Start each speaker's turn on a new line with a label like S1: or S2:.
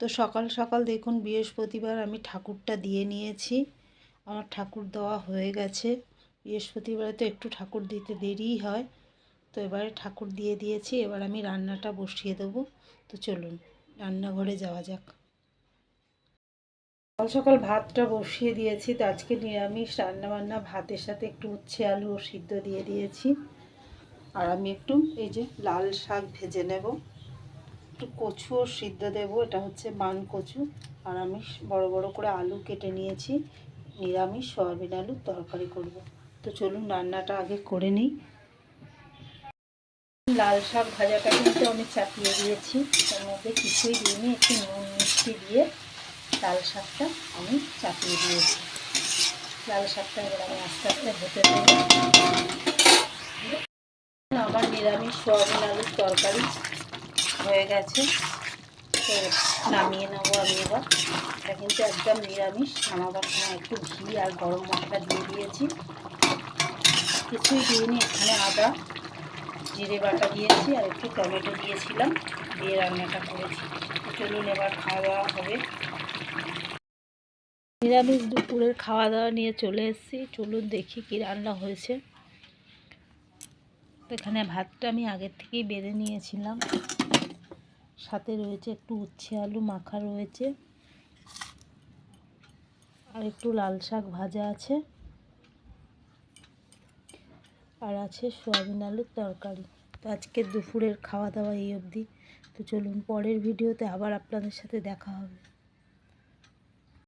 S1: তো সকাল সকাল দেখুন বৃহস্পতিবার আমি ঠাকুরটা দিয়ে নিয়েছি। আমার ঠাকুর দেওয়া হয়ে গেছে। বৃহস্পতিবারে তো একটু ঠাকুর দিতে দেরিই হয়। তো এবারে ঠাকুর দিয়ে দিয়েছি, এবার আমি রান্নাটা বসিয়ে দেবো। তো চলুন, রান্নাঘরে যাওয়া যাক। সকাল সকাল ভাতটা বসিয়ে দিয়েছি, তো আজকে নিরামিষ রান্নাবান্না। ভাতের সাথে একটু উচ্ছে, আলু সিদ্ধ দিয়ে দিয়েছি। আর আমি একটু এই যে লাল শাক ভেজে নেব। একটু কচু ও সিদ্ধ দেব, এটা হচ্ছে মান কচু। আর আমি বড় বড় করে আলু কেটে নিয়েছি, নিরামিষ, সয়াবিন আলুর তরকারি করব। তো চলুন রান্নাটা আগে করে নিই। লাল শাক ভাজাটা কিন্তু আমি চাপিয়ে দিয়েছি। তার মধ্যে কিছুই দিইনি, একটু নুন মিষ্টি দিয়ে লাল শাকটা আমি চাপিয়ে দিয়েছি। লাল শাকটা এবার আমি আস্তে আস্তে হতে দেবো আমার নিরামিষ, সোয়াবিন আলুর তরকারি হয়ে গেছে। তো নামিয়ে নেব আমি এবার। এটা কিন্তু একদম নিরামিষ। নামাবার সময় একটু ঘি আর গরম মশলা দিয়ে দিয়েছি। কিছুই দিইনি, এখানে আদা, জিরে বাটা দিয়েছি আর একটু টমেটো দিয়েছিলাম। দিয়ে রান্নাটা করেছি। চলুন এবার খাওয়া দাওয়া হবে। নিরামিষ দুপুরের খাওয়া দাওয়া নিয়ে চলে এসেছি। চলুন দেখি কি রান্না হয়েছে। এখানে ভাতটা আমি আগের থেকেই বেড়ে নিয়েছিলাম। সাথে রয়েছে একটু উচ্ছে আলু মাখা রয়েছে। আর একটু লাল শাক ভাজা আছে। আর আছে সোয়াবিন আলুর তরকারি। তো আজকে দুপুরের খাওয়া দাওয়া এই অবধি। তো চলুন পরের ভিডিওতে আবার আপনাদের সাথে দেখা হবে।